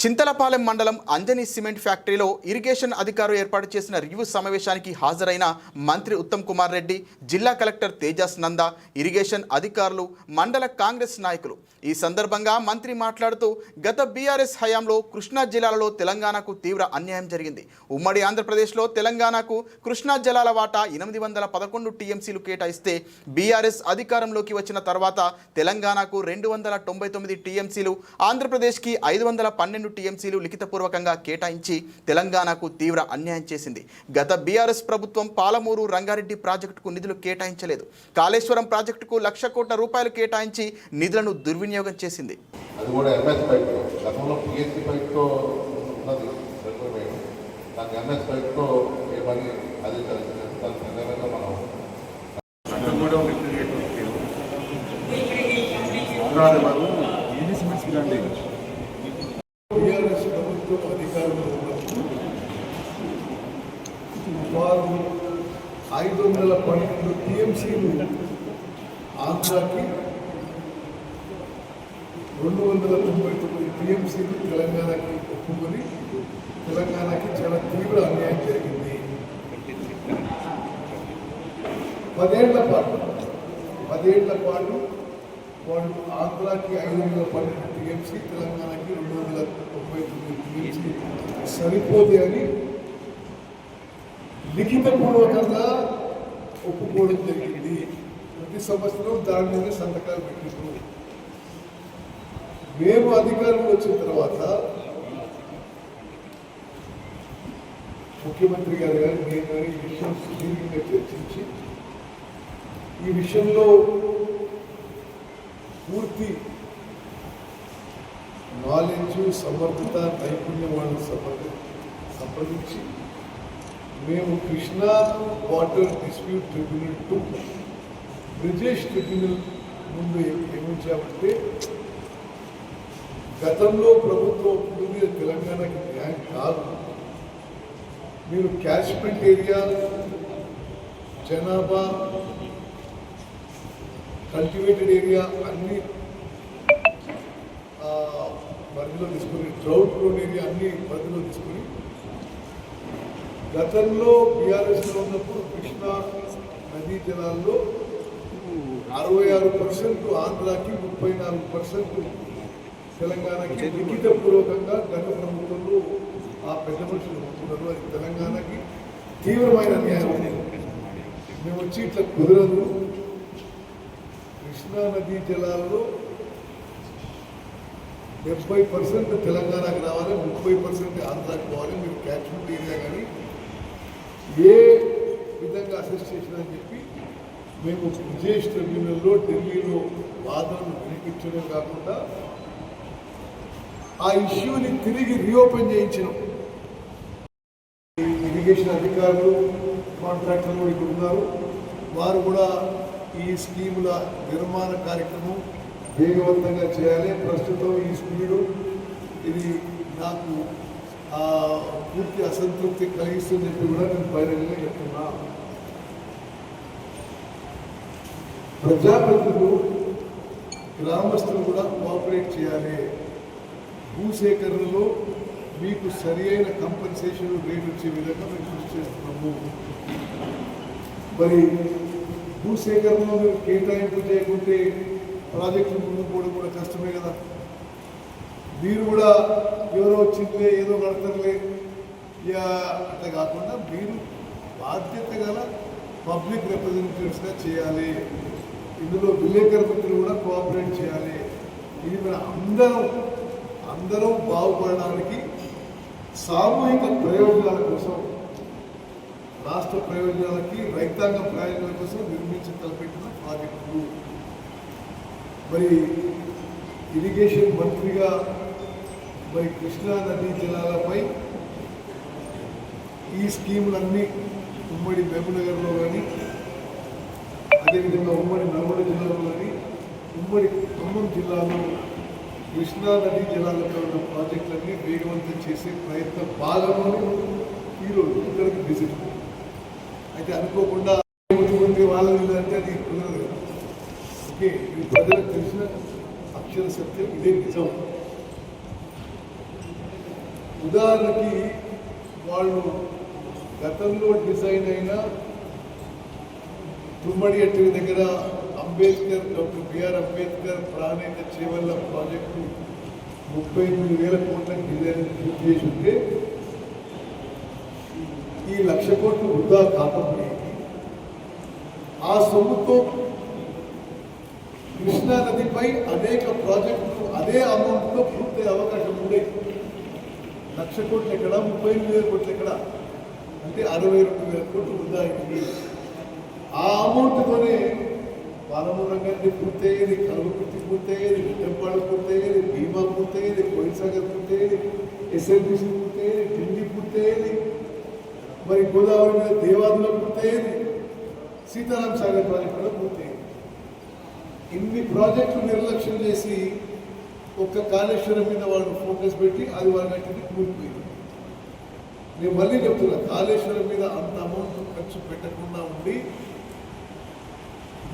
చింతలపాలెం మండలం అంజని సిమెంట్ ఫ్యాక్టరీలో ఇరిగేషన్ అధికారులు ఏర్పాటు చేసిన రివ్యూ సమావేశానికి హాజరైన మంత్రి ఉత్తమ్ కుమార్ రెడ్డి జిల్లా కలెక్టర్ తేజస్ నంద ఇరిగేషన్ అధికారులు మండల కాంగ్రెస్ నాయకులు. ఈ సందర్భంగా మంత్రి మాట్లాడుతూ గత బీఆర్ఎస్ హయాంలో కృష్ణా జిల్లాలలో తెలంగాణకు తీవ్ర అన్యాయం జరిగింది. ఉమ్మడి ఆంధ్రప్రదేశ్లో తెలంగాణకు కృష్ణా జలాల వాటా ఎనిమిది వందల పదకొండు టీఎంసీలు కేటాయిస్తే బీఆర్ఎస్ అధికారంలోకి వచ్చిన తర్వాత తెలంగాణకు రెండు వందల తొంభై తొమ్మిది టీఎంసీలు ఆంధ్రప్రదేశ్కి ఐదు వందల పన్నెండు టీఎంసీలు లిఖితపూర్వకంగా కేటాయించి తెలంగాణకు తీవ్ర అన్యాయం చేసింది. గత బీఆర్ఎస్ ప్రభుత్వం పాలమూరు రంగారెడ్డి ప్రాజెక్టుకు నిధులు కేటాయించలేదు. కాళేశ్వరం ప్రాజెక్టుకు లక్ష కోట్ల రూపాయలు కేటాయించి నిధులను దుర్వినియోగం చేసింది. అది కూడా ఎంఎస్ గతంలో పైప్తో ఉన్నది దానికి ఎంఎస్ పైప్తో ఏ పని అది మనం అక్కడ కూడా ఒక ఇంటిగ్రేట్ వచ్చారు తర్వాత వారు ఎన్ని సిమెంట్స్ రండి టీఆర్ఎస్ ప్రభుత్వం అధికారంలో ఉన్నప్పుడు వారు ఐదు వందల పన్నెండు టీఎంసీలు ఆంధ్రాకి రెండు వందల తొంభై తొమ్మిది టీఎంసీలు తెలంగాణకి ఒప్పుకొని తెలంగాణకి చాలా తీవ్ర అన్యాయం జరిగింది. పదేళ్ళ పాటు పదేళ్ళ పాటు వాళ్ళు ఆంధ్రాకి ఐదు వందల పన్నెండు టీఎంసీ తెలంగాణకి రెండు వందల ముప్పై తొమ్మిది టీఎంసీ సరిపోతే అని లిఖితపూర్వకంగా ఒప్పుకోవడం జరిగింది. ప్రతి సంవత్సరం దాని మీద సంతకాలు పెట్టినప్పుడు. మేము అధికారం వచ్చిన తర్వాత ముఖ్యమంత్రి గారు కానీ నేను కానీ ఈ విషయం సుదీర్ఘంగా చర్చించి ఈ విషయంలో పూర్తి నాలెడ్జ్ సమర్థత నైపుణ్యం వాళ్ళు సంప్రది సంప్రదించి మేము Krishna water dispute tribunal to Brijesh tribunal ముందు ఏమించామంటే గతంలో ప్రభుత్వం ఉంటుంది తెలంగాణకి న్యాయం కాదు. మీరు క్యాచ్మెంట్ ఏరియా జనాభా కల్టివేటెడ్ ఏరియా అన్ని పరిధిలో తీసుకొని డ్రౌట్ ప్రోన్ ఏరియా అన్ని పరిధిలో తీసుకొని గతంలో బీఆర్ఎస్లో ఉన్నప్పుడు కృష్ణా నదీ జలాల్లో అరవై ఆరు పర్సెంట్ ఆంధ్రాకి ముప్పై నాలుగు పర్సెంట్ తెలంగాణకి లిఖితపూర్వకంగా గత ప్రభుత్వంలో ఆ పెద్ద మనుషులు ఒప్పుకున్నారు అది తెలంగాణకి తీవ్రమైన అన్యాయం మేము వచ్చి ఇట్లా కుదరదు. కృష్ణా జిల్లాలో డెబ్బై పర్సెంట్ తెలంగాణకు రావాలి ముప్పై పర్సెంట్ ఆంధ్రాకి పోవాలి మీరు క్యాచ్మెంట్ ఏరియా కానీ ఏ విధంగా అసెస్ చేసినా చెప్పి మేము విజేష్ ట్రిబ్యునల్లో ఢిల్లీలో వాదనలు వినిపించడం కాకుండా ఆ ఇష్యూని తిరిగి రీఓపెన్ చేయించినాం. ఇరిగేషన్ అధికారులు కాంట్రాక్టర్లు ఇక్కడ ఉన్నారు వారు కూడా ఈ స్కీముల నిర్మాణ కార్యక్రమం వేగవంతంగా చేయాలి. ప్రస్తుతం ఈ స్పీడు ఇది నాకు ఆ, పూర్తి అసంతృప్తి కలిగిస్తుందని చెప్పి కూడా నేను బహిరంగంగా చెప్తున్నా. ప్రజాప్రతినిధులు గ్రామస్తులు కూడా కోఆపరేట్ చేయాలి. భూసేకరణలో మీకు సరి అయిన కంపెన్సేషన్ రేట్ వచ్చే విధంగా మేము కృషి చేస్తున్నాము. మరి భూసేకరణలో మీరు కేటాయింపు చేయకుంటే ప్రాజెక్టులు ముందుకోవడం కూడా కష్టమే కదా. మీరు కూడా ఎవరో వచ్చిందిలే ఏదో కడతారులే. ఇక అట్లా కాకుండా మీరు బాధ్యత గల పబ్లిక్ రిప్రజెంటేటివ్స్గా చేయాలి. ఇందులో విలేకరు మిత్రులు కూడా కోఆపరేట్ చేయాలి. ఇది మన అందరం అందరం బాగుపడడానికి సామూహిక ప్రయోజనాల కోసం రాష్ట్ర ప్రయోజనాలకి రైతాంగ ప్రయోజనాల కోసం నిర్మించి తలపెట్టిన ప్రాజెక్టులు మరి ఇరిగేషన్ మంత్రిగా మరి కృష్ణా నదీ జలాలపై ఈ స్కీములన్నీ ఉమ్మడి మహబూబ్నగర్లో కానీ అదేవిధంగా ఉమ్మడి నల్గొండ జిల్లాలో కానీ ఉమ్మడి ఖమ్మం జిల్లాలో కృష్ణా నదీ జలాలపై ఉన్న ప్రాజెక్టులన్నీ వేగవంతం చేసే ప్రయత్న భాగంలో ఈరోజు ఇక్కడికి విజిట్ అయితే అనుకోకుండా ముఖ్యమంత్రి వాళ్ళని అంటే అది కుదరదు. ఓకే ఇది ప్రజలకు తెలిసిన అక్షర సత్యం ఇదే నిజం. ఉదాహరణకి వాళ్ళు గతంలో డిజైన్ అయిన తుమ్మడి అట్టి దగ్గర Ambedkar doctor BR Ambedkar Pranahita Chevella project ముప్పై మూడు వేల కోట్లకు డిజైన్ పూర్తి చేసి ఉంటే ఈ లక్ష కోట్లు వృధా కాకపోయింది ఆ సొమ్ముతో కృష్ణా నదిపై అనేక ప్రాజెక్టులు అదే అమౌంట్తో పూర్తయ్యే అవకాశం ఉండే లక్ష కోట్లు ఎక్కడ? ముప్పై ఎనిమిది వేల కోట్లు ఎక్కడ? అంటే అరవై రెండు వేల కోట్లు వృధా అయింది. ఆ అమౌంట్తోనే పాలమూరు రంగాన్ని పూర్తయ్యేది కలవకుర్తి పూర్తయ్యేది విజయపాడు పూర్తయ్యేది భీమా పూర్తయ్యేది కోయిసాగర్ పూర్తయ్యేది ఎస్ఎల్బిసి పూర్తయ్యేది ఢిల్లీ మరి గోదావరి మీద దేవాదులు పూర్తయ్యేది. సీతారాం సాగర్ ప్రాజెక్ట్ కూడా పూర్తయింది ఇన్ని ప్రాజెక్టులు నిర్లక్ష్యం చేసి ఒక్క కాళేశ్వరం మీద వాళ్ళు ఫోకస్ పెట్టి అది వాళ్ళ కట్టింది కూలిపోయింది. నేను మళ్ళీ చెప్తున్నా కాళేశ్వరం మీద అంత అమౌంట్ ఖర్చు పెట్టకుండా ఉండి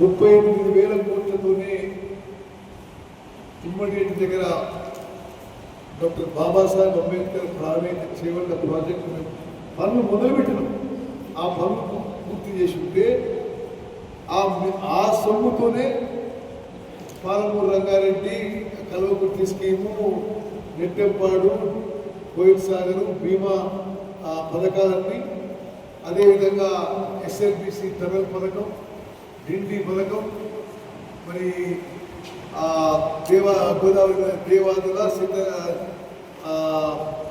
ముప్పై ఎనిమిది వేల కోట్లతోనే ఇమ్మడియట్ దగ్గర డాక్టర్ బాబాసాహెబ్ అంబేద్కర్ ప్రాణేత చేవల్ల ప్రాజెక్టు మేము పనులు మొదలుపెట్టినాం. ఆ పనులు పూర్తి చేసి ఉంటే ఆ ఆ సొమ్ముతోనే పాలమూరు రంగారెడ్డి కల్వకుర్తి స్కీము నెట్టెంపాడు కోయిల్ సాగరు బీమా ఆ, పథకాలన్నీ అదేవిధంగా ఎస్ఎల్బిసి టనల్ పథకం డిండి పథకం మరి దేవా గోదావరి దేవాదుల సిద్ధ